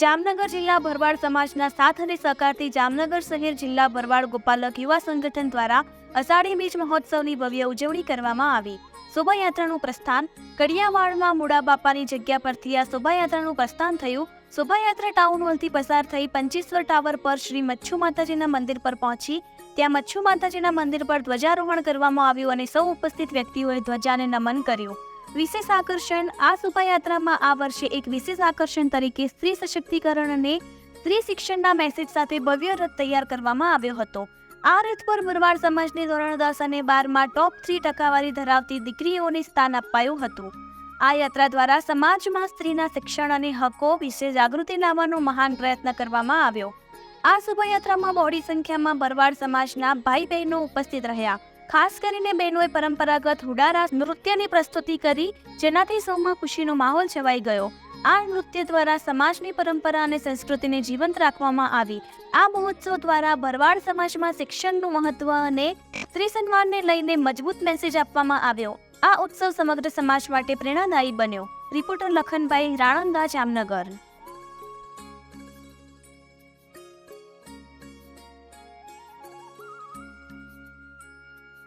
જામનગર જિલ્લા ભરવાડ સમાજના સાથ અને સહકારથી જામનગર શહેર જિલ્લા ભરવાડ ગોપાલક યુવા સંગઠન દ્વારા અષાઢી બીજ મહોત્સવની ભવ્ય ઉજવણી કરવામાં આવી. શોભાયાત્રાનું પ્રસ્થાન કડિયાવાડમાં મૂળા બાપાની જગ્યા પરથી આ શોભાયાત્રાનું પ્રસ્થાન થયું. શોભાયાત્રા ટાઉન હોલથી પસાર થઈ પંચેશ્વર ટાવર પર શ્રી મચ્છુ માતાજીના મંદિર પર પહોંચી. ત્યાં મચ્છુ માતાજીના મંદિર પર ધ્વજારોહણ કરવામાં આવ્યું અને સૌ ઉપસ્થિત વ્યક્તિઓએ ધ્વજાને નમન કર્યું. વિશેષ આકર્ષણ આ શોભાયાત્રામાં આ વર્ષે એક વિશેષ આકર્ષણ તરીકે સ્ત્રી સશક્તિકરણ અને સ્ત્રી શિક્ષણના મેસેજ સાથે ભવ્ય રથ તૈયાર કરવામાં આવ્યો હતો. આ રથ પર મુરવાડ સમાજની ધોરણ દસ અને બારમાં ટોપ થ્રી ટકાવારી ધરાવતી દીકરીઓને સ્થાન અપાયું હતું. આ યાત્રા દ્વારા સમાજમાં સ્ત્રીના શિક્ષણ અને હકો વિશે જાગૃતિ લાવવાનો મહાન પ્રયત્ન કરવામાં આવ્યો. આ શોભાયાત્રામાં બહોળી સંખ્યામાં ભરવાડ સમાજના ભાઈ બહેનો ઉપસ્થિત રહ્યા. ખાસ કરીને બહેનોએ પરંપરાગત હુડારા નૃત્યની પ્રસ્તુતિ કરી, જેનાથી સૌમાં ખુશીનો માહોલ છવાઈ ગયો. આ નૃત્ય દ્વારા સમાજની પરંપરા અને સંસ્કૃતિને જીવંત રાખવામાં આવી. આ મહોત્સવ દ્વારા ભરવાડ સમાજમાં શિક્ષણનું મહત્વ અને સ્ત્રી સન્માનને લઈને મજબૂત મેસેજ આપવામાં આવ્યો. આ ઉત્સવ સમગ્ર સમાજ માટે પ્રેરણાદાયી બન્યો. રિપોર્ટર લખનભાઈ રાણંદા, જામનગર.